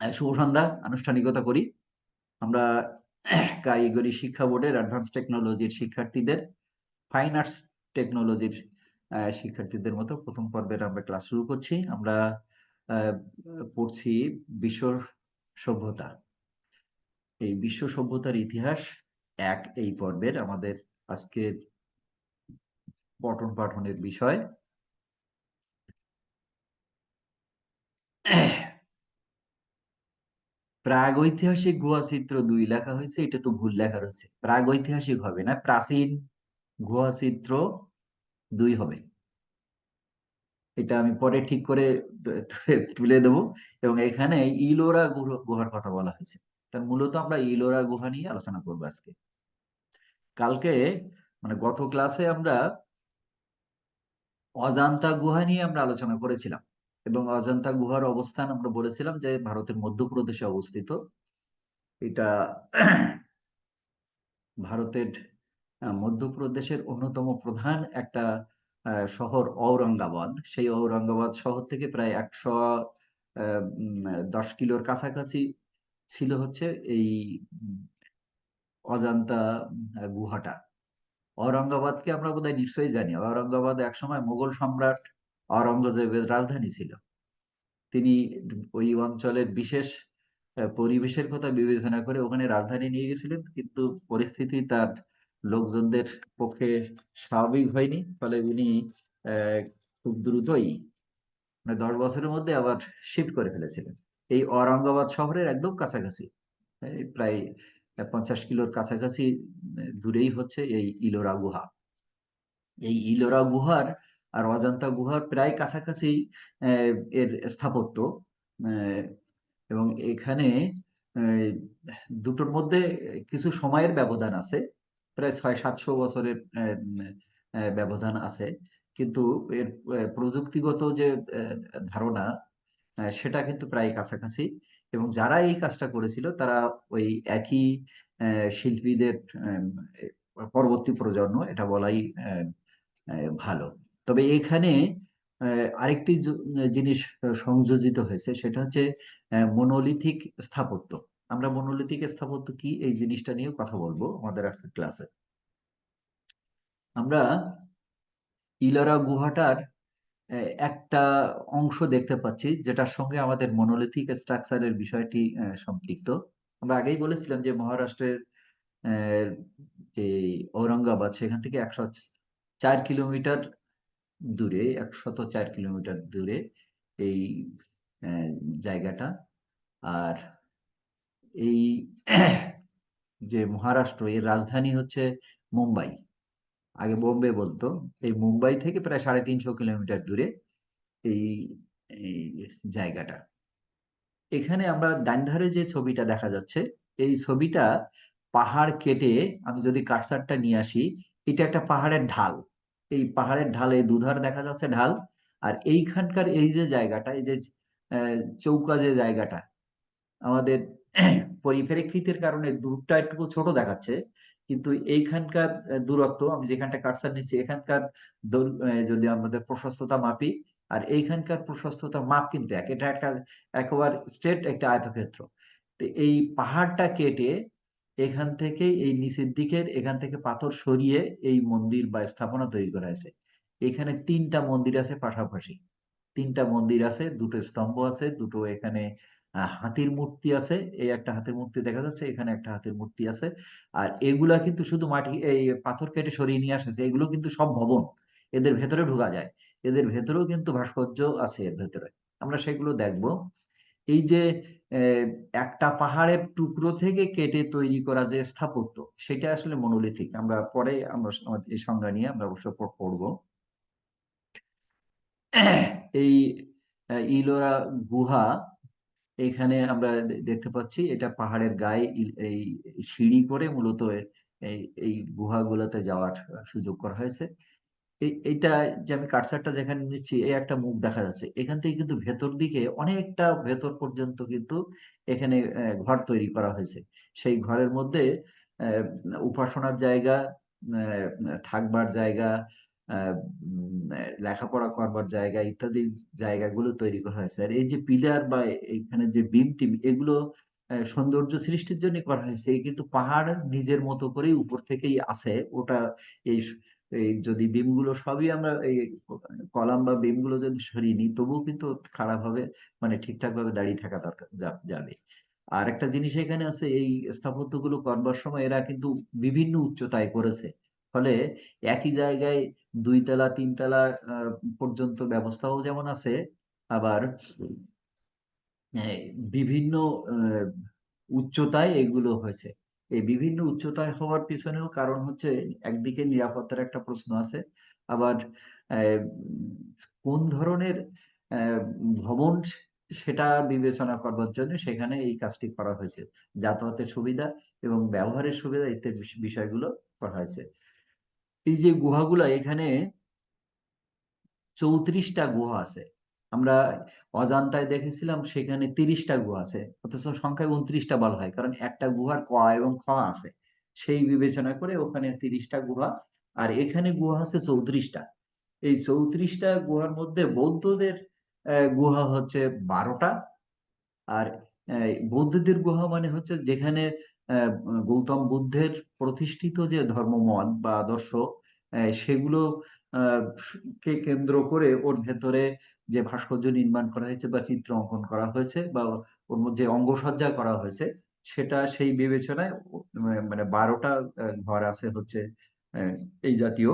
শুভ সন্ধ্যা, আনুষ্ঠানিকতা করি। আমরা কারিগরি শিক্ষা বোর্ডের অ্যাডভান্স টেকনোলজির শিক্ষার্থীদের ফাইন আর্টস টেকনোলজির শিক্ষার্থীদের মতো প্রথম পর্বের আমরা ক্লাস শুরু করছি। আমরা পড়ছি বিশ্ব সভ্যতা। এই বিশ্ব সভ্যতার ইতিহাস এক এই পর্বের আমাদের আজকের পঠন পাঠনের বিষয়। প্রাগৈতিহাসিক গুহা চিত্র দুই লেখা হয়েছে, এটা তো ভুল লেখা রয়েছে। প্রাগৈতিহাসিক হবে না, প্রাচীন গুহা চিত্র দুই হবে। এটা আমি পরে ঠিক করে তুলে দেব। এবং এখানে ইলোরা গুহার কথা বলা হয়েছে। তার মূলত আমরা ইলোরা গুহা নিয়ে আলোচনা করব আজকে। কালকে মানে গত ক্লাসে আমরা অজান্তা গুহা নিয়ে আমরা আলোচনা করেছিলাম। এবং অজন্তা গুহার অবস্থান আমরা বলেছিলাম যে ভারতের মধ্যপ্রদেশে অবস্থিত। এটা ভারতের মধ্যপ্রদেশের অন্যতম প্রধান একটা শহর ঔরঙ্গাবাদ। সেই ঔরঙ্গাবাদ শহর থেকে প্রায় একশো দশ কিলোর কাছাকাছি ছিল হচ্ছে এই অজান্তা গুহাটা। ঔরঙ্গাবাদকে আমরা বোধহয় নিশ্চয়ই জানি। ঔরঙ্গাবাদ একসময় মুঘল সম্রাট আওরঙ্গজেবের রাজধানী ছিল। তিনি ওই অঞ্চলের বিশেষ পরিবেশের কথা বিবেচনা করে ওখানে রাজধানী নিয়ে গেছিলেন, কিন্তু পরিস্থিতি তার লোকজনদের পক্ষে স্বাভাবিক হয়নি, ফলে উনি খুব দ্রুতই মানে দশ বছরের মধ্যে আবার শিফট করে ফেলেছিলেন। এই ঔরঙ্গাবাদ শহরের একদম কাছাকাছি প্রায় পঞ্চাশ কিলোর কাছাকাছি দূরেই হচ্ছে এই ইলোরা গুহা। এই ইলোরা গুহার আর অজন্তা গুহার প্রায় কাছাকাছি এর স্থাপত্য এবং এখানে দুটোর মধ্যে কিছু সময়ের ব্যবধান আছে, প্রায় ছয়, সাতশো বছরের ব্যবধান আছে। কিন্তু এর প্রযুক্তিগত যে ধারণা সেটা কিন্তু প্রায় কাছাকাছি, এবং যারা এই কাজটা করেছিল, তারা ওই একই শিল্পীদের পরবর্তী প্রজন্ম, এটা বলাই ভালো। তবে এখানে আরেকটি জিনিস সংযোজিত হয়েছে, সেটা হচ্ছে মনোলিথিক স্থাপত্য। আমরা মনোলিথিক স্থাপত্য কি, এই জিনিসটা নিয়ে কথা বলব আমাদের আজকের ক্লাসে। আমরা ইলারা গুহাটার একটা অংশ দেখতে পাচ্ছি, যেটার সঙ্গে আমাদের মনোলিথিক স্ট্রাকচারের বিষয়টি সম্পৃক্ত। আমরা আগেই বলেছিলাম যে মহারাষ্ট্রের যে ঔরঙ্গাবাদ, সেখান থেকে একশো চার কিলোমিটার দূরে, একশত চার কিলোমিটার দূরে এই জায়গাটা। আর এই যে মহারাষ্ট্র, এর রাজধানী হচ্ছে মুম্বাই। আগে বোম্বে বলতো। এই মুম্বাই থেকে প্রায় সাড়ে তিনশো কিলোমিটার দূরে এই জায়গাটা। এখানে আমরা ডান ধারে যে ছবিটা দেখা যাচ্ছে, এই ছবিটা পাহাড় কেটে আমি যদি কাটসারটা নিয়ে আসি, এটা একটা পাহাড়ের ঢাল। এই পাহাড়ের ঢালে দুধার দেখা যাচ্ছে ঢাল। আর এইখানকার এই যে জায়গাটা, এই যে চৌকা যে জায়গাটা, আমাদের পরিপ্রেক্ষিতের কারণে দূরটা একটু ছোট দেখাচ্ছে। কিন্তু এইখানকার দূরত্ব, আমি যেখানটা কাটসার নিচ্ছি, এখানকার যদি আমাদের প্রশস্ততা মাপি, আর এইখানকার প্রশস্ততা মাপ কিন্তু এক। এটা একটা একেবারে স্ট্রেট একটা আয়তক্ষেত্র। তো এই পাহাড়টা কেটে এখান থেকে এই নিচের দিকের এখান থেকে পাথর সরিয়ে এই মন্দির বা স্থাপনা তৈরি করা হয়েছে। এখানে তিনটা মন্দির আছে পাশাপাশি। তিনটা মন্দির আছে, দুটো স্তম্ভ আছে, দুটো এখানে হাতির মূর্তি আছে। এই একটা হাতির মূর্তি দেখা যাচ্ছে, এখানে একটা হাতির মূর্তি আছে। আর এগুলা কিন্তু শুধু মাটি, এই পাথর কেটে সরিয়ে নিয়ে আসেছে এগুলো কিন্তু সব ভবন। এদের ভেতরে ঢোকা যায়। এদের ভেতরেও কিন্তু ভাস্কর্য আছে এর ভেতরে। আমরা সেগুলো দেখব। এই যে একটা পাহাড়ের টুকরো থেকে কেটে তৈরি করা যে স্থাপত্য, সেটা আসলে মনোলিথিক। আমরা পরে আমরা এই সংজ্ঞা নিয়ে আমরা অবশ্য পড়ব। এই ইলোরা গুহা, এখানে আমরা দেখতে পাচ্ছি এটা পাহাড়ের গায়ে এই সিঁড়ি করে মূলত এই গুহাগুলোতে যাওয়ার সুযোগ করা হয়েছে। এইটা যে আমি কাটসারটা যেখানে নিচ্ছি, এই একটা মুখ দেখা যাচ্ছে। এখান থেকে কিন্তু ভেতর দিকে অনেকটা ভেতর পর্যন্ত কিন্তু এখানে ঘর তৈরি করা হয়েছে। সেই ঘরের মধ্যে উপাসনার জায়গা থাকবার জায়গা লেখাপড়া করবার জায়গা ইত্যাদি জায়গাগুলো তৈরি করা হয়েছে। আর এই যে পিলার বা এইখানে যে বিম টিম, এগুলো সৌন্দর্য সৃষ্টির জন্য করা হয়েছে। কিন্তু পাহাড় নিজের মতো করেই উপর থেকেই আছে। ওটা এই এই যদি বিমগুলো সবই আমরা এই কলাম বা বিমগুলো যদি সরিয়ে নিই, তবুও কিন্তু খারাপ হবে মানে ঠিকঠাক ভাবে দাঁড়িয়ে থাকা দরকার যাবে। আর একটা জিনিস এখানে আছে, এই স্থাপত্যগুলো করবার সময় এরা কিন্তু বিভিন্ন উচ্চতায় করেছে। ফলে একই জায়গায় দুই তলা তিন তলা পর্যন্ত ব্যবস্থাও যেমন আছে, আবার বিভিন্ন উচ্চতায় এগুলো হয়েছে। এই বিভিন্ন উচ্চতায় হওয়ার পিছনেও কারণ হচ্ছে একদিকে নিরাপত্তার একটা প্রশ্ন আছে, আবার কোন ধরনের ভবন সেটা বিবেচনা করবার জন্য সেখানে এই কাজটি করা হয়েছে। যাতায়াতের সুবিধা এবং ব্যবহারের সুবিধা ইত্যাদি বিষয়গুলো করা হয়েছে। এই যে গুহাগুলা, এখানে চৌত্রিশটা গুহা আছে। আমরা অজান্তায় দেখেছিলাম সেখানে তিরিশটা গুহা আছে, অথচ সংখ্যায় উনত্রিশটা বলা হয়, কারণ একটা গুহার ক এবং খ আছে। সেই বিবেচনা করে ওখানে তিরিশটা গুহা, আর এখানে গুহা আছে চৌত্রিশটা। এই চৌত্রিশটা গুহার মধ্যে বৌদ্ধদের গুহা হচ্ছে বারোটা, আর বৌদ্ধদের গুহা মানে হচ্ছে যেখানে গৌতম বুদ্ধের প্রতিষ্ঠিত যে ধর্মমত বা আদর্শ সেগুলো কে কেন্দ্র করে ওর ভেতরে যে ভাস্কর্য নির্মাণ করা হয়েছে বা চিত্র অঙ্কন করা হয়েছে বা ওর মধ্যে অঙ্গসজ্জা করা হয়েছে, সেটা সেই বিবেচনায় মানে বারোটা ঘর আছে হচ্ছে এই জাতীয়।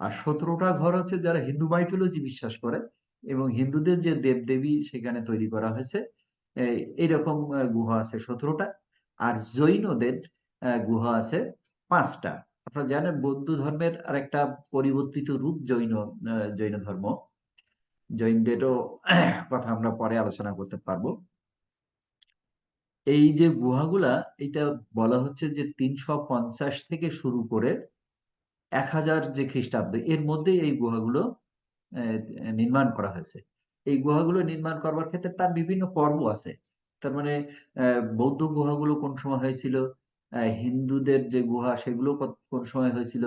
আর সতেরোটা ঘর হচ্ছে যারা হিন্দু মাইথোলজি বিশ্বাস করে এবং হিন্দুদের যে দেবদেবী সেখানে তৈরি করা হয়েছে এইরকম গুহা আছে সতেরোটা। আর জৈনদের গুহা আছে পাঁচটা। আপনারা জানেন বৌদ্ধ ধর্মের আর একটা পরিবর্তিত রূপ জৈন জৈন ধর্ম। জৈনদেরও কথা আমরা পরে আলোচনা করতে পারব। এই যে গুহাগুলা এটা বলা হচ্ছে যে তিনশো পঞ্চাশ থেকে শুরু করে এক হাজার যে খ্রিস্টাব্দ এর মধ্যে এই গুহাগুলো নির্মাণ করা হয়েছে। এই গুহাগুলো নির্মাণ করবার ক্ষেত্রে তার বিভিন্ন পর্ব আছে। তার মানে বৌদ্ধ গুহাগুলো কোন সময় হয়েছিল? হিন্দুদের যে গুহা, সেগুলো কোন সময় হয়েছিল?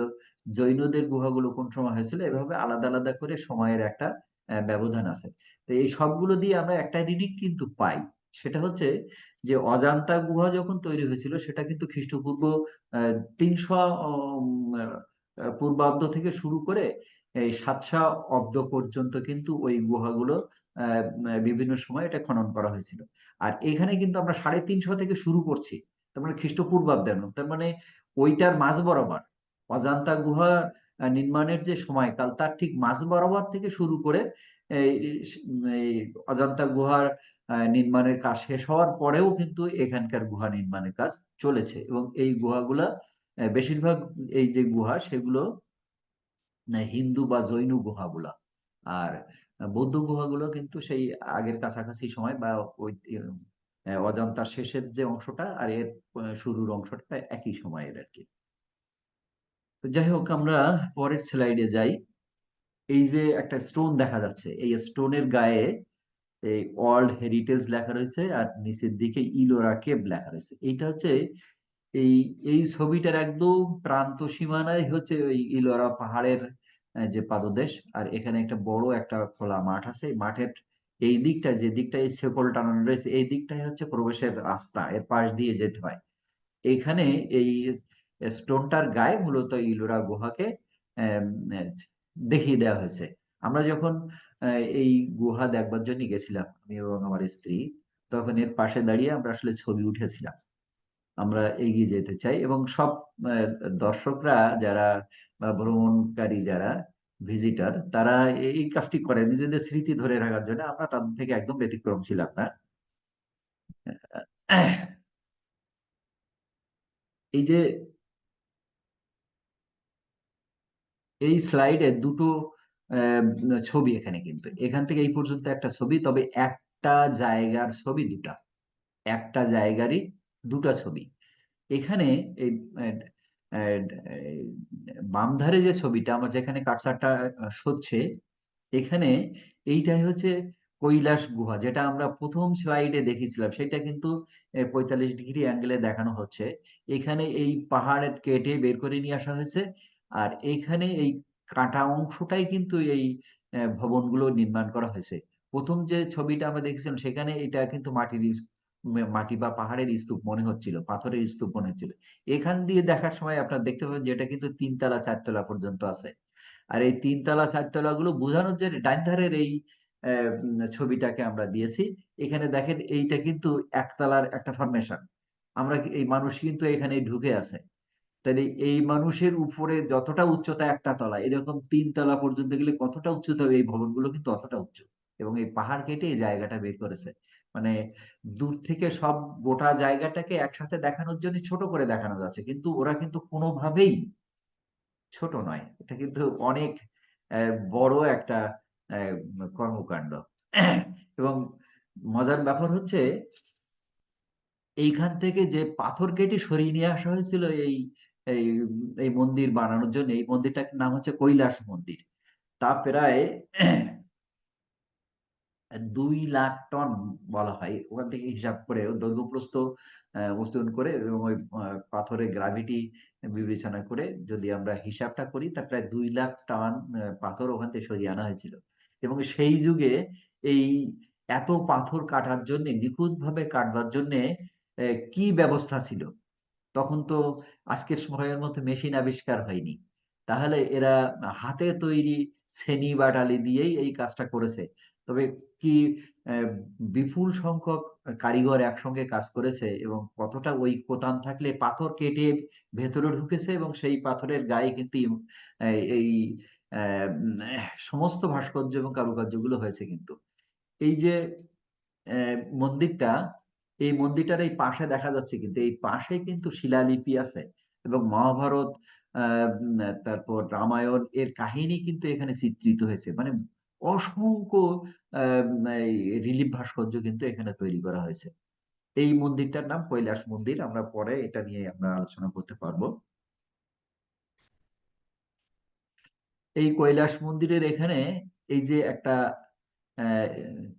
জৈনদের গুহাগুলো কোন সময় হয়েছিল? এভাবে আলাদা আলাদা করে সময়ের একটা ব্যবধান আছে। তো এই সবগুলো দিয়ে আমরা একটা রিডিং কিন্তু পাই। সেটা হচ্ছে যে অজান্তা গুহা যখন তৈরি হয়েছিল, সেটা কিন্তু খ্রিস্টপূর্ব তিনশো পূর্বাব্দ থেকে শুরু করে এই সাতশা অব্দ পর্যন্ত কিন্তু ওই গুহাগুলো বিভিন্ন সময় এটা খনন করা হয়েছিল। আর এখানে কিন্তু আমরা সাড়ে তিনশো থেকে শুরু করছি। তার মানে খ্রিস্টপূর্বাব্দের তার মানে ওইটার মাঝ বরাবর, অজান্তা গুহা নির্মাণের যে সময়কাল, তার ঠিক মাঝ বরাবর থেকে শুরু করে অজান্তা গুহার নির্মাণের কাজ শেষ হওয়ার পরেও কিন্তু এখানকার গুহা নির্মাণের কাজ চলেছে এবং এই গুহাগুলা বেশিরভাগ এই যে গুহা, সেগুলো হিন্দু বা জৈন গুহাগুলা। আর বৌদ্ধ গুহাগুলো কিন্তু সেই আগের কাছাকাছি সময় বা ওই অজান্তার শেষের যে অংশটা আর এর শুরুর অংশটা একই সময়ের আর কি। যাই হোক, আমরা পরের স্লাইডে যাই। এই যে একটা স্টোন দেখা যাচ্ছে, এই স্টোনের গায়ে এই ওয়ার্ল্ড হেরিটেজ লেখা রয়েছে আর নিচের দিকে ইলোরা কেব লেখা রয়েছে। এইটা হচ্ছে এই এই ছবিটার একদম প্রান্ত সীমানায় হচ্ছে ওই ইলোরা পাহাড়ের যে পাদদেশ আর এখানে একটা বড় একটা খোলা মাঠ আছে। মাঠের এই দিকটা যে দিকটা এই সেকল টানানো রয়েছে, এই দিকটাই হচ্ছে প্রবেশের রাস্তা, এর পাশ দিয়ে যেতে হয়। এখানে এই স্টোনটার গায়ে মূলত ইলোরা গুহাকে দেখিয়ে দেওয়া হয়েছে। আমরা যখন এই গুহা দেখবার জন্য গেছিলাম, আমি এবং আমার স্ত্রী, তখন এর পাশে দাঁড়িয়ে আমরা আসলে ছবি উঠেছিলাম। আমরা এগিয়ে যেতে চাই এবং সব দর্শকরা যারা বা ভ্রমণকারী যারা ভিজিটার তারা এই কাজটি করে নিজেদের স্মৃতি ধরে রাখার জন্য। আমরা তাদের থেকে একদম ব্যতিক্রম ছিলাম না এই যে এই স্লাইডে দুটো ছবি এখানে কিন্তু। এখান থেকে এই পর্যন্ত একটা ছবি, তবে একটা জায়গার ছবি দুটা। একটা জায়গারই দুটা ছবি। এখানে এই বাম ধারে যে ছবিটা আমার যেখানে কাটসারটা সচ্ছে এখানে এইটাই হচ্ছে কৈলাস গুহা, যেটা আমরা প্রথম স্লাইডে দেখেছিলাম। সেটা কিন্তু পঁয়তাল্লিশ ডিগ্রি অ্যাঙ্গেলে দেখানো হচ্ছে। এখানে এই পাহাড় কেটে বের করে নিয়ে আসা হয়েছে। আর এখানে এই কাটা অংশটাই কিন্তু এই ভবনগুলো নির্মাণ করা হয়েছে। প্রথম যে ছবিটা আমরা দেখেছিলাম, সেখানে এটা কিন্তু মাটির মাটি বা পাহাড়ের স্তূপ মনে হচ্ছিল, পাথরের স্তূপ মনে হচ্ছিল। এখান দিয়ে দেখার সময় আপনার দেখতে পাবেন যে এটা কিন্তু তিনতলা, চারতলা পর্যন্ত আছে। আর এই তিনতলা চারতলা গুলো বোঝানোর জন্য ডাইন ধারের এই ছবিটাকে আমরা দিয়েছি। এখানে দেখেন এইটা কিন্তু একতলার একটা ফরমেশন আমরা এই মানুষ কিন্তু এখানে ঢুকে আছে। তাহলে এই মানুষের উপরে যতটা উচ্চতা একটা তলা, এরকম তিন তলা পর্যন্ত গেলে কতটা উচ্চতা এই ভবনগুলো কিন্তু অতটা উচ্চ। এবং এই পাহাড় কেটে এই জায়গাটা বের করেছে। মানে দূর থেকে সব গোটা জায়গাটাকে একসাথে দেখানোর জন্য ছোট করে দেখানো যাচ্ছে। কিন্তু ওরা কিন্তু কোনোভাবেই ছোট নয়। এটা কিন্তু অনেক বড় একটা কর্মকাণ্ড। এবং মজার ব্যাপার হচ্ছে, এইখান থেকে যে পাথর কেটে সরিয়ে নিয়ে আসা হয়েছিল এই এই মন্দির বানানোর জন্য, এই মন্দিরটার নাম হচ্ছে কৈলাস মন্দির। তা প্রায় দুই লাখ টন বলা হয়। ওখান থেকে হিসাব করে দৈর্ঘ্যপ্রস্থ উত্তোলন করে এবং ওই পাথরের গ্রাভিটি বিবেচনা করে যদি আমরা হিসাবটা করি, তা প্রায় দুই লাখ টন পাথর ওখান থেকে সরিয়ে আনা হয়েছিল। এবং সেই যুগে এই এত পাথর কাটার জন্য নিখুঁত ভাবে কাটবার জন্য কি ব্যবস্থা ছিল? তখন তো আজকের সময়ের মতো মেশিন আবিষ্কার হয়নি। তাহলে এরা হাতে তৈরি শ্রেণি বাটালি দিয়েই এই কাজটা করেছে। তবে কি বিপুল সংখ্যক কারিগর একসঙ্গে কাজ করেছে এবং কতটা ওই কোতান থাকলে পাথর কেটে ভেতরে ঢুকেছে এবং সেই পাথরের গায়ে কিন্তু এই সমস্ত ভাস্কর্য এবং কারুকার্যগুলো হয়েছে কিন্তু। এই যে মন্দিরটা, এই মন্দিরটার এই পাশে দেখা যাচ্ছে কিন্তু, এই পাশে কিন্তু শিলালিপি আছে এবং মহাভারত তারপর রামায়ণ এর কাহিনী কিন্তু এখানে চিত্রিত হয়েছে। মানে অসংখ্য রিলিফ ভাস্কর্য কিন্তু এখানে তৈরি করা হয়েছে। এই মন্দিরটার নাম কৈলাস মন্দির। আমরা পরে এটা নিয়ে আমরা আলোচনা করতে পারব। এই কৈলাস মন্দিরের এখানে এই যে একটা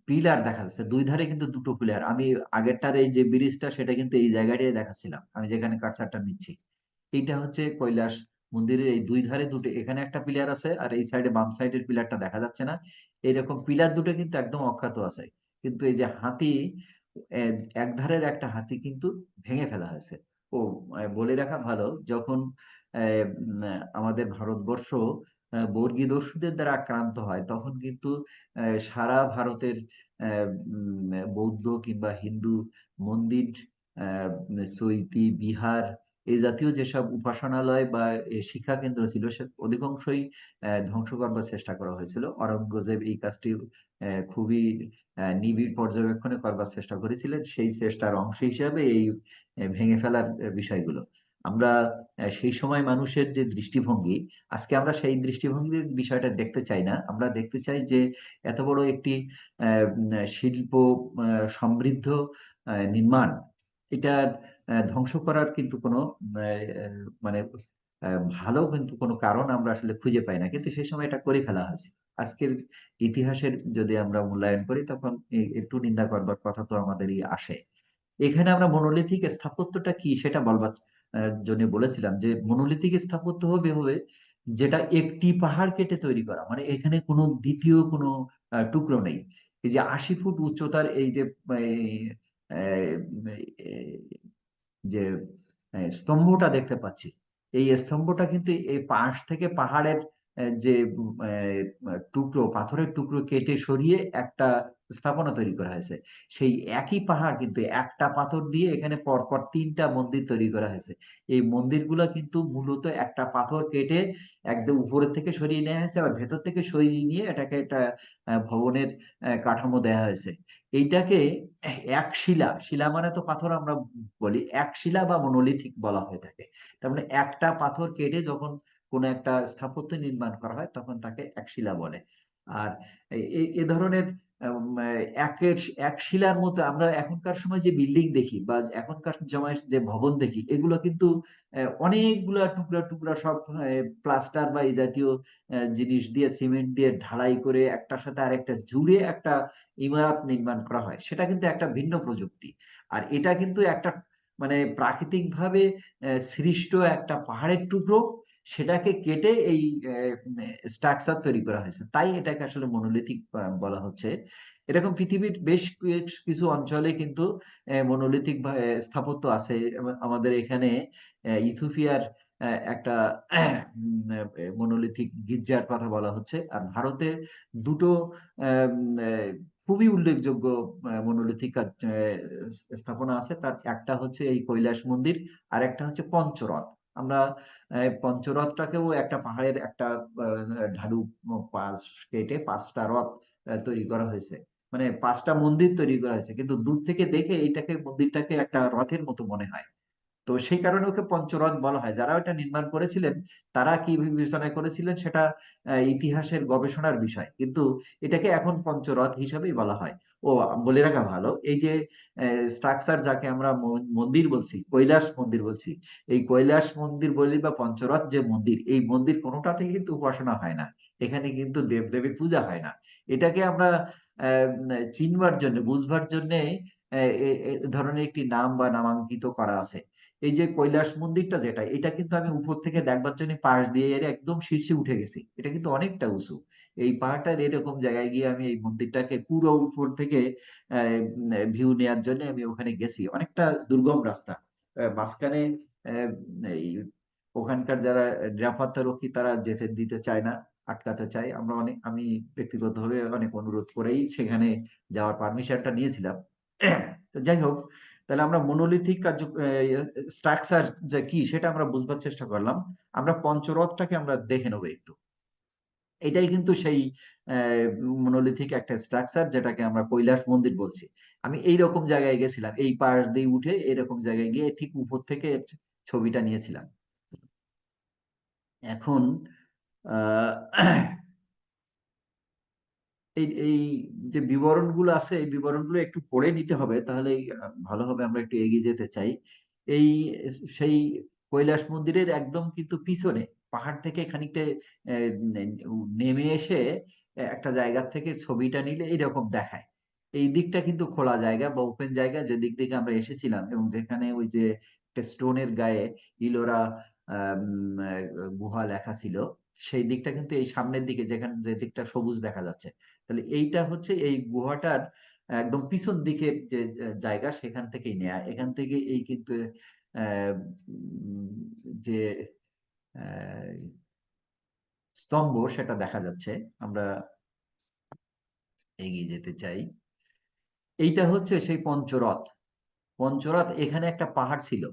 পিলার দেখা যাচ্ছে, দুই ধারে কিন্তু দুটো পিলার। আমি আগেরটার এই যে ব্রিজটা, সেটা কিন্তু এই জায়গাটাই দেখাচ্ছিলাম। আমি যেখানে কাটসারটা নিচ্ছি। এইটা হচ্ছে কৈলাস মন্দিরের এই দুই ধারে দুটো, এখানে একটা পিলার আছে আর এই সাইডে বাম সাইডের পিলারটা দেখা যাচ্ছে না। এইরকম পিলার দুটো কিন্তু একদম অক্ষত আছে। কিন্তু এই যে হাতি এক ধারের একটা হাতি কিন্তু ভেঙে ফেলা হয়েছে। ও বলে রাখা ভালো, যখন আমাদের ভারতবর্ষ বর্গী দস্যুদের দ্বারা আক্রান্ত হয়, তখন কিন্তু সারা ভারতের বৌদ্ধ কিংবা হিন্দু মন্দির চৈতি, বিহার এই জাতীয় যেসব উপাসনালয় বা শিক্ষা কেন্দ্র ছিল, সে অধিকাংশই ধ্বংস করবার চেষ্টা করা হয়েছিল। অরঙ্গজেব এই কাজটি খুবই নিবিড় পর্যবেক্ষণে করবার চেষ্টা করেছিলেন। সেই চেষ্টার অংশ হিসাবে এই ভেঙে ফেলার বিষয়গুলো। আমরা সেই সময় মানুষের যে দৃষ্টিভঙ্গি, আজকে আমরা সেই দৃষ্টিভঙ্গির বিষয়টা দেখতে চাই না। আমরা দেখতে চাই যে এত বড় একটি শিল্প সমৃদ্ধ নির্মাণ এটা ধ্বংস করার কিন্তু কোনো মানে ভালো কিন্তু কোনো কারণ আমরা আসলে খুঁজে পাই না। কিন্তু সেই সময় এটা করে ফেলা হয়েছে। আজকের ইতিহাসের যদি আমরা মূল্যায়ন করি, তখন একটু নিন্দা করবার কথা তো আমাদেরই আসে। এখানে আমরা মনোলিথিক স্থাপত্যটা কি সেটা বলবার জন্য বলেছিলাম যে, মনোলিথিক স্থাপত্য হবে হবে যেটা একটি পাহাড় কেটে তৈরি করা। মানে এখানে কোনো দ্বিতীয় কোনো টুকরো নেই। এই যে আশি ফুট উচ্চতার এই যে যে স্তম্ভটা দেখতে পাচ্ছি। এই স্তম্ভটা কিন্তু এই পাশ থেকে পাহাড়ের যে টুকরো, পাথরের টুকরো কেটে সরিয়ে একটা স্থাপনা তৈরি করা হয়েছে। সেই একই পাহাড় কিন্তু একটা পাথর দিয়ে এখানে পরপর তিনটা মন্দির তৈরি করা হয়েছে। এই মন্দিরগুলো কিন্তু মূলত একটা পাথর কেটে একদম উপরের থেকে সরিয়ে নেওয়া হয়েছে, আবার ভেতর থেকে সরিয়ে নিয়ে এটাকে একটা ভবনের কাঠামো দেওয়া হয়েছে। এইটাকে এক শিলা শিলা মানে তো পাথর আমরা বলি, এক শিলা বা মনোলিথিক বলা হয়ে থাকে। তার মানে একটা পাথর কেটে যখন কোন একটা স্থাপত্য নির্মাণ করা হয়, তখন তাকে এক শিলা বলে। আর এ ধরনের একের, এক শিলার মতো আমরা এখনকার সময় যে বিল্ডিং দেখি বা এখনকার সময় যে ভবন দেখি, এগুলো কিন্তু অনেকগুলা টুকরা টুকরা সব প্লাস্টার বা এই জাতীয় জিনিস দিয়ে, সিমেন্ট দিয়ে ঢালাই করে একটার সাথে আরেকটা জুড়ে একটা ইমারত নির্মাণ করা হয়। সেটা কিন্তু একটা ভিন্ন প্রযুক্তি। আর এটা কিন্তু একটা মানে প্রাকৃতিক ভাবে সৃষ্ট একটা পাহাড়ের টুকরো। সেটাকে কেটে এই স্ট্রাকচার তৈরি করা হয়েছে। তাই এটাকে আসলে মনোলিথিক বলা হচ্ছে। এরকম পৃথিবীর বেশ কিছু অঞ্চলে কিন্তু মনোলিথিক স্থাপত্য আছে। আমাদের এখানে ইথিওপিয়ার একটা মনোলিথিক গির্জার কথা বলা হচ্ছে। আর ভারতে দুটো খুবই উল্লেখযোগ্য মনোলিথিক স্থাপনা আছে। তার একটা হচ্ছে এই কৈলাস মন্দির আর একটা হচ্ছে পঞ্চরথ। আমরা পঞ্চরথটাকেও একটা পাহাড়ের একটা ঢালু পাশ কেটে পাঁচটা রথ তৈরি করা হয়েছে। মানে পাঁচটা মন্দির তৈরি করা হয়েছে। কিন্তু দূর থেকে দেখে এইটাকে, মন্দিরটাকে একটা রথের মতো মনে হয়। তো সেই কারণে ওকে পঞ্চরথ বলা হয়। যারা ওটা নির্মাণ করেছিলেন, তারা কি বিবেচনা করেছিলেন? সেটা ইতিহাসের গবেষণার বিষয়। কিন্তু এটাকে এখন পঞ্চরথ হিসাবেই বলা হয়। ও, বলে রাখা ভালো, এই যে স্ট্রাকচার যাকে আমরা মন্দির বলছি, কৈলাস মন্দির বলছি, এই কৈলাস মন্দির বলি বা পঞ্চরথ যে মন্দির, এই মন্দির কোনোটাতে কিন্তু উপাসনা হয় না। এখানে কিন্তু দেবদেবী পূজা হয় না। এটাকে আমরা চিনবার জন্য, বুঝবার জন্য ধরনের একটি নাম বা নামাঙ্কিত করা আছে। এই যে কৈলাস মন্দিরটা যেটা, এটা কিন্তু আমি উপর থেকে দেখবার জন্য পাশ দিয়ে এর একদম শীর্ষে উঠে গেছি। এটা কিন্তু অনেকটা উঁচু। এই পাহাড়টার এরকম জায়গায় গিয়ে আমি এই মন্দিরটাকে পুরো উপর থেকে ভিউ নেওয়ার জন্য আমি ওখানে গেছি। অনেকটা দুর্গম রাস্তা। মাঝখানে ওখানকার যারা নিরাপত্তা রক্ষী তারা যেতে দিতে চায় না, আটকাতে চায়। আমরা অনেক, আমি ব্যক্তিগতভাবে অনেক অনুরোধ করেই সেখানে যাওয়ার পারমিশনটা নিয়েছিলাম। তো যাই হোক, তাহলে আমরা মনোলিথিক কার্য স্ট্রাকচার যে কি সেটা আমরা বুঝবার চেষ্টা করলাম। আমরা পঞ্চরথটাকে আমরা দেখে নেব একটু। এটাই কিন্তু সেই মনোলিথিক একটা স্ট্রাকচার যেটাকে আমরা কৈলাস মন্দির বলছি। আমি এই রকম জায়গায় গেছিলাম, এই পাশ দিয়ে উঠে এরকম জায়গায় গিয়ে ঠিক উপর থেকে ছবিটা নিয়েছিলাম। এখন, আহ এই এই যে বিবরণগুলো আছে, এই বিবরণগুলো একটু পড়ে নিতে হবে, তাহলে ভালো হবে, আমরা একটু এগিয়ে যেতে চাই। এই, সেই কৈলাস মন্দিরের একদম কিন্তু পিছনে, পাহাড় থেকে খানিকটা নেমে এসে একটা জায়গা থেকে ছবিটা নিলে এইরকম দেখায়। এই দিকটা কিন্তু খোলা জায়গা বা ওপেন জায়গা, যে দিক থেকে আমরা এসেছিলাম এবং যেখানে ওই যে স্টোনের গায়ে ইলোরা গুহা লেখা ছিল, সেই দিকটা কিন্তু এই সামনের দিকে, যেখানে, যে দিকটা সবুজ দেখা যাচ্ছে তাহলে এইটা হচ্ছে এই গুহাটার একদম পিছন দিকের যে জায়গা সেখান থেকেই নেয়া। এখান থেকে এই কিন্তু যে স্তম্ভ সেটা দেখা যাচ্ছে। আমরা এগিয়ে যেতে চাই। এইটা হচ্ছে সেই পঞ্চরথ। পঞ্চরথ এখানে একটা পাহাড় ছিল।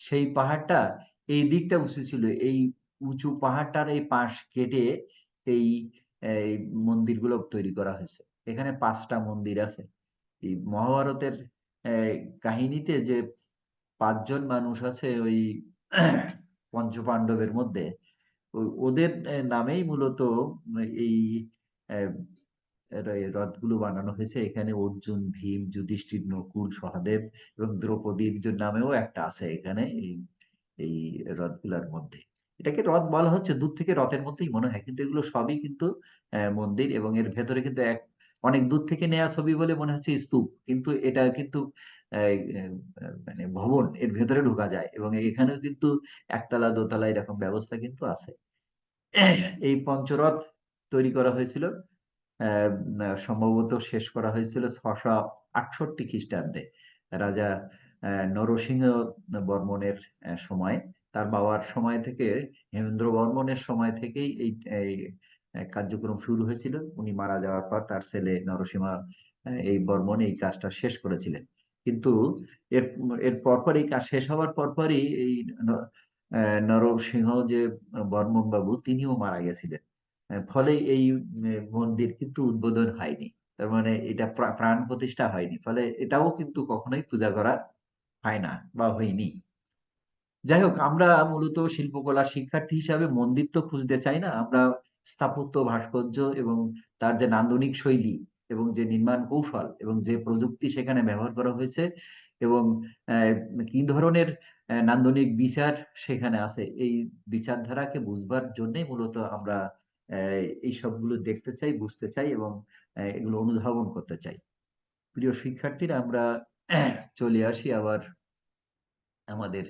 সেই পাহাড়টা এই দিকটা উঁচু ছিল। এই উঁচু পাহাড়টার এই পাশ কেটে এই মন্দিরগুলো তৈরি করা হয়েছে। এখানে পাঁচটা মন্দির আছে। এই মহাভারতের কাহিনীতে যে পাঁচজন মানুষ আছে ওই পঞ্চপাণ্ডবের মধ্যে ওদের নামেই মূলত এই রথগুলো বানানো হয়েছে। এখানে অর্জুন, ভীম, যুধিষ্ঠির, নকুল, সহদেব এবং দ্রৌপদীর নামেও একটা আছে এখানে এই এই রথগুলার মধ্যে। এটাকে রথ বলা হচ্ছে, দূর থেকে রথের মধ্যেই মনে হয়। কিন্তু এগুলো সবই কিন্তু মন্দির এবং এর ভেতরে কিন্তু এক, অনেক দূর থেকে নেওয়া ছবি বলে মনে হচ্ছে স্তূপ। কিন্তু এটা কিন্তু মানে ভবন, এর ভেতরে ঢোকা যায় এবং এখানেও কিন্তু একতলা, দোতলা এরকম ব্যবস্থা কিন্তু আছে। এই পঞ্চরথ তৈরি করা হয়েছিল সম্ভবত শেষ করা হয়েছিল ছশো আটষট্টি খ্রিস্টাব্দে। রাজা নরসিংহ বর্মনের সময়। তার বাবার সময় থেকে হেমেন্দ্র বর্মনের সময় থেকেই এই কার্যক্রম শুরু হয়েছিল। উনি মারা যাওয়ার পর তার ছেলে নরসিংহ এই বর্মন এই কাজটা শেষ করেছিলেন। কিন্তু এর এর পরপরই কাজ শেষ হওয়ার পরপরই এই নরসিংহ যে বর্মন বাবু তিনিও মারা গেছিলেন। ফলে এই মন্দির কিন্তু উদ্বোধন হয়নি। তার মানে এটা প্রাণ প্রতিষ্ঠা হয়নি। ফলে এটাও কিন্তু কখনোই পূজা করা হয় না বা হয়নি। যাই হোক, আমরা মূলত শিল্পকলা শিক্ষার্থী হিসাবে মন্দির তো খুঁজতে চাই না। আমরা স্থাপত্য, ভাস্কর্য এবং তার যে নান্দনিক শৈলী এবং যে নির্মাণ কৌশল এবং যে প্রযুক্তি সেখানে ব্যবহার করা হয়েছে এবং কি ধরনের নান্দনিক বিচার সেখানে আছে, এই বিচারধারাকে বুঝবার জন্যই মূলত আমরা এই সবগুলো দেখতে চাই, বুঝতে চাই এবং এগুলো অনুধাবন করতে চাই। প্রিয় শিক্ষার্থীরা, আমরা চলে আসি আবার আমাদের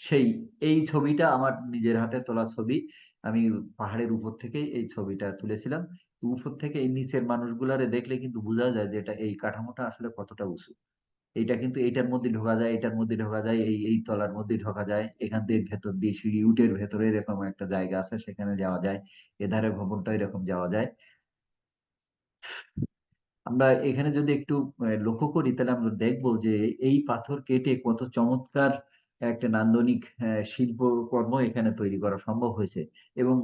সেই এই ছবিটা আমার নিজের হাতে তোলা ছবি। আমি পাহাড়ের উপর থেকেই এই ছবিটা তুলেছিলাম। উপর থেকে এই নিচের মানুষগুলারে দেখলে কিন্তু বোঝা যায় যে এটা এই কাঠামোটা আসলে কতটা উঁচু। এইটা কিন্তু এইটার মধ্যে ঢোকা যায়, এটার মধ্যে ঢোকা যায়, এই, এই তলার মধ্যে ঢোকা যায়। এখান দিয়ে ভেতর দিয়ে সিঁড়ি উটের ভেতরে এরকম একটা জায়গা আছে সেখানে যাওয়া যায়। এধারে ভবনটা এরকম যাওয়া যায়। আমরা এখানে যদি একটু লক্ষ্য করি তাহলে আমরা দেখব যে এই পাথর কেটে কত চমৎকার একটা নান্দনিক অ্যা শিল্পকর্ম এখানে তৈরি করা সম্ভব হয়েছে। এবং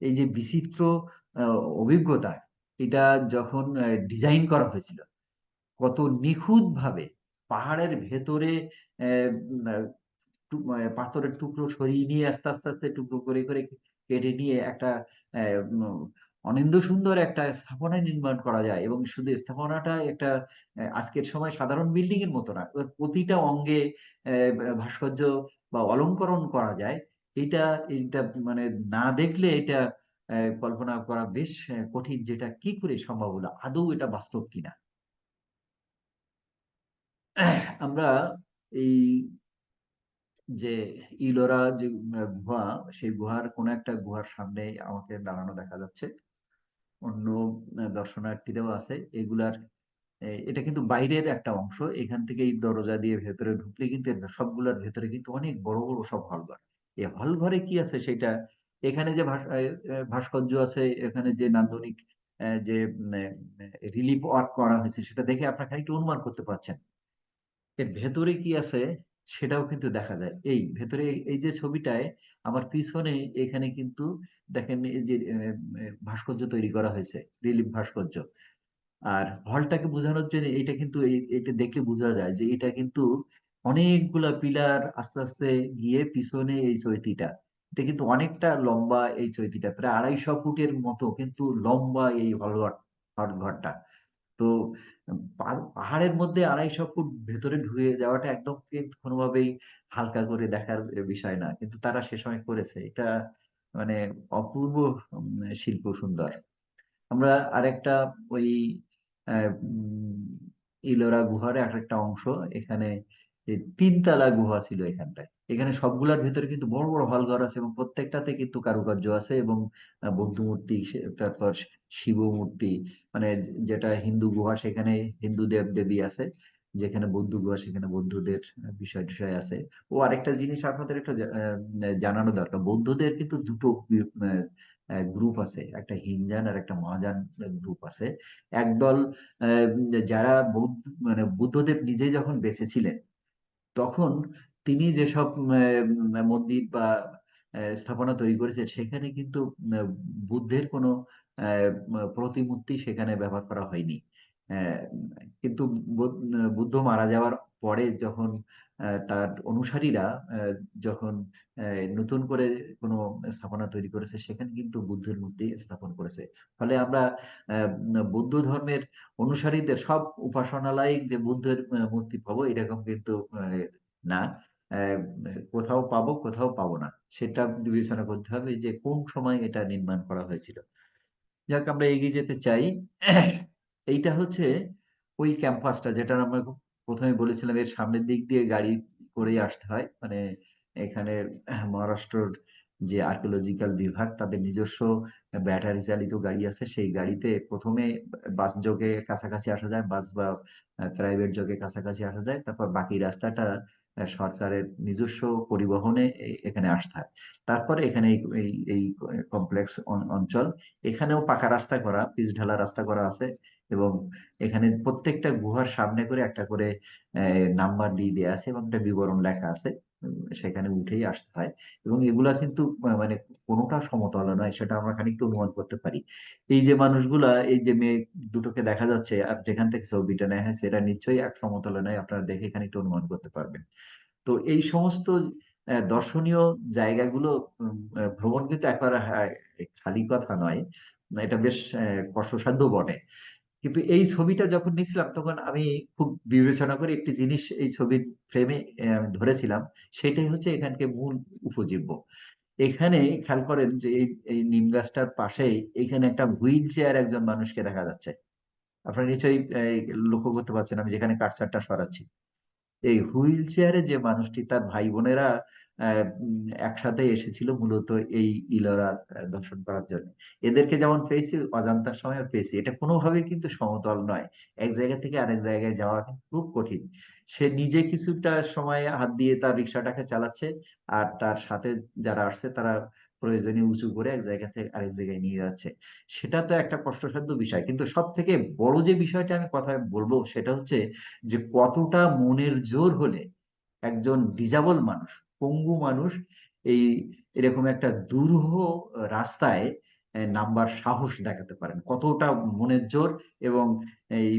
এই যে বিচিত্র অভিজ্ঞতা এটা যখন ডিজাইন করা হয়েছিল, কত নিখুঁতভাবে পাহাড়ের ভেতরে পাথরের টুকরো সরিয়ে নিয়ে আস্তে, আস্তে, আস্তে টুকরো করে, করে কেটে নিয়ে একটা অনিন্দ্য সুন্দর একটা স্থাপনা নির্মাণ করা যায় এবং শুধু স্থাপনাটা একটা আজকের সময় সাধারণ বিল্ডিং এর মতো না। প্রতিটা অঙ্গে ভাস্কর্য বা অলংকরণ করা যায়। এটা এইটা মানে না দেখলে এটা কল্পনা করা বেশ কঠিন যেটা কি করে সম্ভব হলো? আদৌ এটা বাস্তব কিনা? আমরা এই যে ইলোরা যে গুহা, সেই গুহার কোন একটা গুহার সামনে আমাকে দাঁড়ানো দেখা যাচ্ছে। অন্য দর্শনার্থীরাও আছে। এগুলার এটা কিন্তু বাইরের একটা অংশ। এখান থেকে এই দরজা দিয়ে ভেতরে ঢুকলে কিন্তু সবগুলার ভেতরে কিন্তু অনেক বড়, বড় সব হলঘর। এই হলঘরে কি আছে সেটা এখানে যে ভাস্কর্য আছে, এখানে যে নান্দনিক যে রিলিফ ওয়ার্ক করা হয়েছে সেটা দেখে আপনারা খানিকটা অনুমান করতে পারছেন। এর ভেতরে কি আছে সেটাও কিন্তু দেখা যায়। এই ভেতরে এই যে ছবিটায় আমার পিছনে এখানে কিন্তু দেখেন এই যে ভাস্কর্য তৈরি করা হয়েছে। রিলিফ ভাস্কর্য। আর হলটাকে বোঝানোর জন্য এটা কিন্তু এটা দেখলে বোঝা যায় যে এটা কিন্তু অনেকগুলা পিলার আস্তে, আস্তে গিয়ে পিছনে এই চৈতিটা। এটা কিন্তু অনেকটা লম্বা এই চৈতিটা। প্রায় ২৫০ ফুটের মতো কিন্তু লম্বা এই হলঘর হলঘরটা। তো পাহাড়ের মধ্যে ২৫০ ফুট ভেতরে ঢুকে যাওয়াটা একদম কিন্তু কোনভাবেই হালকা করে দেখার বিষয় না। কিন্তু তারা সে সময় করেছে। এটা মানে অপূর্ব শিল্প সুন্দর। আমরা আরেকটা ওই ইলোরা গুহার একটা অংশ এখানে এ ৩ তালা গুহা ছিল এখানটায়। এখানে সবগুলার ভেতরে কিন্তু বড়, বড় হল ঘর আছে এবং প্রত্যেকটাতে কিন্তু কারুকার্য আছে এবং বৌদ্ধ মূর্তি তারপর শি শিব মূর্তি মানে যেটা হিন্দু গুহা সেখানে হিন্দু দেব-দেবী আছে। যেখানে বৌদ্ধ গুহা সেখানে বৌদ্ধদের আ বিষয়-টিষয় আছে। ও আরেকটা জিনিস আপনাদের একটু জানানো দরকার। বৌদ্ধদের কিন্তু ২ টো বি অ্যা অ্যা গ্রুপ আছে। একটা হিনজান আর একটা মহাযান আ গ্রুপ আছে। একদল যারা বৌদ্ধ মানে বুদ্ধদেব নিজে যখন বেঁচে ছিলেন, তখন তিনি যেসব মন্দির বা স্থাপনা তৈরি করেছেন সেখানে কিন্তু বুদ্ধের কোনো প্রতিমূর্তি সেখানে ব্যবহার করা হয়নি। কিন্তু বুদ্ধ মারা যাওয়ার পরে যখন তার অনুসারীরা যখন নতুন করে কোন স্থাপনা তৈরি করেছে সেখানে কিন্তু বুদ্ধের মূর্তি স্থাপন করেছে। ফলে আমরা বৌদ্ধ ধর্মের অনুসারীদের সব উপাসনালয়ে যে বুদ্ধের মূর্তি পাবো এরকম কিন্তু না। কোথাও পাবো, কোথাও পাবো না। সেটা বিবেচনা করতে হবে যে কোন সময় এটা নির্মাণ করা হয়েছিল। যাক, আমরা এগিয়ে যেতে চাই। এইটা হচ্ছে ওই ক্যাম্পাসটা, যেটা আমরা প্রথমে বলেছিলাম এর সামনের দিক দিয়ে গাড়ি করেই আসতে হয়। মানে এখানের মহারাষ্ট্রর যে আর্কিওলজিক্যাল বিভাগ, তাদের নিজস্ব ব্যাটারি চালিত গাড়ি আছে। সেই গাড়িতে প্রথমে বাস যোগে কাছাকাছি আসা যায়। বাস বা প্রাইভেট যোগে কাছাকাছি আসা যায়। তারপর বাকি রাস্তাটা সরকারের নিজস্ব পরিবহনে এখানে আসতে হয়। তারপরে এখানে এই এই কমপ্লেক্স অঞ্চল। এখানেও পাকা রাস্তা করা, পিচ ঢালা রাস্তা করা আছে এবং এখানে প্রত্যেকটা গুহার সামনে করে একটা করে নাম্বার দিয়ে দেওয়া আছে এবং একটা বিবরণ লেখা আছে। সেখানে উঠেই আসতে হয় এবং এগুলা কিন্তু মানে কোনোটা সমতল নয়, সেটা আমরা খানিকটা অনুমান করতে পারি। এই যে মানুষগুলা, এই যে মেয়ে দুটোকে দেখা যাচ্ছে, আর যেখান থেকে ছবিটা নেয়া হয়েছে, এরা নিশ্চয়ই এক সমতল নয়। আপনারা দেখে খানিকটা অনুমান করতে পারবেন। তো এই সমস্ত দর্শনীয় জায়গাগুলো ভ্রমণ কিন্তু একবারে খালি কথা নয়। এটা বেশ কষ্টসাধ্য বটে। কিন্তু এই ছবিটা যখন নিছিলাম তখন আমি খুব বিবেচনা করে একটি জিনিস এই ছবির ফ্রেমে ধরেছিলাম। সেটাই হচ্ছে এখানকে মূল উপজীব্য। এখানে খেয়াল করেন যে এই নিম গাছটার পাশেই এখানে একটা হুইল চেয়ার একজন মানুষকে দেখা যাচ্ছে। আপনারা নিশ্চয়ই লক্ষ্য করতে পারছেন আমি যেখানে কাটছাঁটটা সরাচ্ছি। এই হুইল চেয়ারে যে মানুষটি তার ভাই-বোনেরা আহ, উম, একসাথে এসেছিল মূলত এই ইলোরা দর্শন করার জন্য। এদেরকে যেমন পেয়েছি, অজান্তার সময় পেয়েছি। এটা কোনোভাবে কিন্তু সমতল নয়। এক জায়গা থেকে আরেক জায়গায় যাওয়া খুব কঠিন। সে নিজে কিছুটা সময় হাত দিয়ে তার রিক্সাটাকে চালাচ্ছে আর তার সাথে যারা আসছে তারা প্রয়োজনীয় উঁচু করে এক জায়গা থেকে আরেক জায়গায় নিয়ে যাচ্ছে। সেটা তো একটা কষ্টসাধ্য বিষয়। কিন্তু সব থেকে বড় যে বিষয়টা আমি কথা বলব সেটা হচ্ছে যে কতটা মনের জোর হলে একজন ডিজাবল মানুষ পঙ্গু মানুষ এই এরকম একটা দুরূহ রাস্তায় নামবার সাহস দেখাতে পারেন। কতটা মনের জোর এবং এই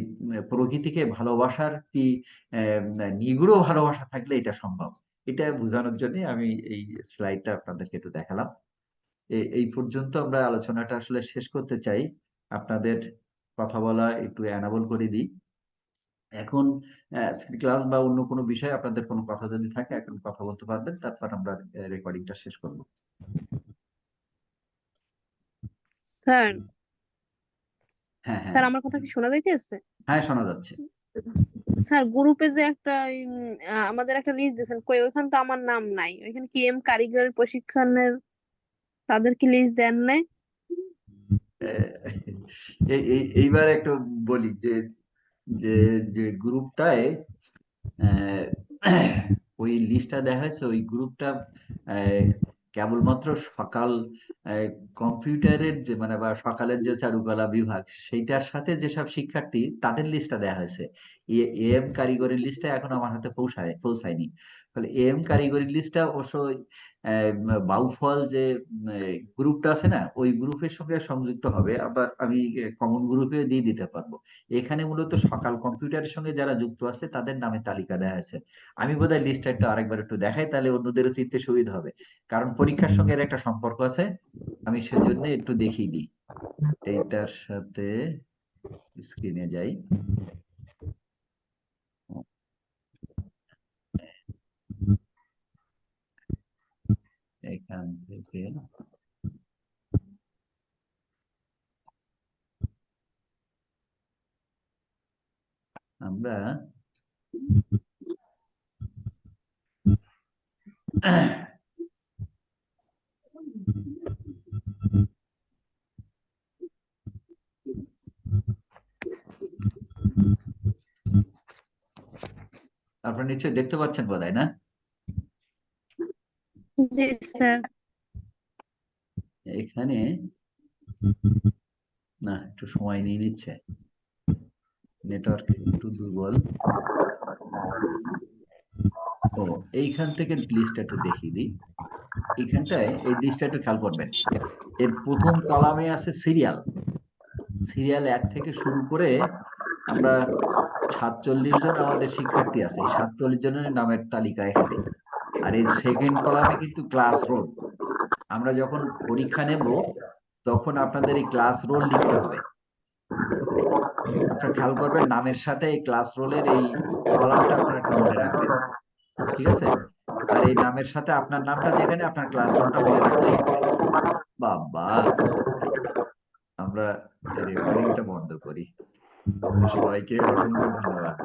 প্রকৃতিকে ভালোবাসার কি নিগুড় ভালোবাসা থাকলে এটা সম্ভব? এটা বোঝানোর জন্য আমি এই স্লাইডটা আপনাদেরকে একটু দেখালাম। এই পর্যন্ত আমরা আলোচনাটা আসলে শেষ করতে চাই। আপনাদের কথা বলা একটু অ্যানাবল করে দিই। এখন ক্লাস বা অন্য কোনো বিষয়ে আপনাদের কোনো কথা যদি থাকে এখন কথা বলতে পারবেন তারপর আমরা রেকর্ডিংটা শেষ করব। স্যার। হ্যাঁ হ্যাঁ। স্যার আমার কথা কি শোনা যাইতেছে? হ্যাঁ শোনা যাচ্ছে। স্যার গ্রুপে যে একটা আমাদের একটা লিস্ট দিয়েছেন কই ওইখানে তো আমার নাম নাই। ওইখানে কি এম কারিগর প্রশিক্ষণের তাদের কি লিস্ট দেন নাই? এইবার একটু বলি যে যে যে গ্রুপটায় ওই লিস্টটা দেখা হয়েছে ওই গ্রুপটা কেবলমাত্র সকাল কম্পিউটারের যে মানে বা সকালের যে চারুকলা বিভাগ সেইটার সাথে যেসব শিক্ষার্থী তাদের লিস্টটা দেওয়া হয়েছে। এ এম কারিগরি লিস্টটা এখন আমার হাতে পৌঁছায় পৌঁছায়নি। ফলে এম কারিগরি লিস্টটা অবশ্য ওই, আহ, বাউফল যে গ্রুপটা আছে না ওই গ্রুপের সঙ্গে সংযুক্ত হবে আবার আমি কমন গ্রুপে দিয়ে দিতে পারব। এখানে মূলত সকাল কম্পিউটারের সঙ্গে যারা যুক্ত আছে তাদের নামে তালিকা দেওয়া আছে আমি বোধহয় লিস্টটা একটু আরেকবার একটু দেখাই তাহলে অন্যদেরও চিনতে সুবিধা হবে। কারণ পরীক্ষার সঙ্গে একটা সম্পর্ক আছে আমি সেজন্য একটু দেখিয়ে দিই। এইটার সাথে স্ক্রিনে যাই। এখান থেকে। আমরা আপনারা নিশ্চয়ই দেখতে পাচ্ছেন বোধহয় না? এখানে না, একটু সময় নিয়ে নিচ্ছে। নেটওয়ার্ক একটু দুর্বল। ও, এইখান থেকে লিস্টটা একটু দেখিয়ে দিই। এখানটায় এই লিস্টটা একটু খেয়াল করবেন। এর প্রথম কলামে আছে সিরিয়াল সিরিয়াল এক থেকে শুরু করে আমরা সাতচল্লিশ জন আমাদের শিক্ষার্থী আছে। সাতচল্লিশ জনের নামের তালিকা এখানে। আর এই সেকেন্ড কলামে কিন্তু ক্লাস রোল আমরা যখন পরীক্ষা নেব, তখন আপনাদের এই ক্লাস রোল লিখতে হবে। আপনারা খেয়াল করবেন, নামের সাথে এই ক্লাস রোলের এই কলামটা আপনারা একটু মনে রাখবেন। ঠিক আছে? আর এই নামের সাথে আপনার নামটা যেখানে, আপনার ক্লাস রোলটা মনে রাখলেই বাবা! আমরা রেকর্ডিংটা বন্ধ করি। সবাইকে অসংখ্য ধন্যবাদ।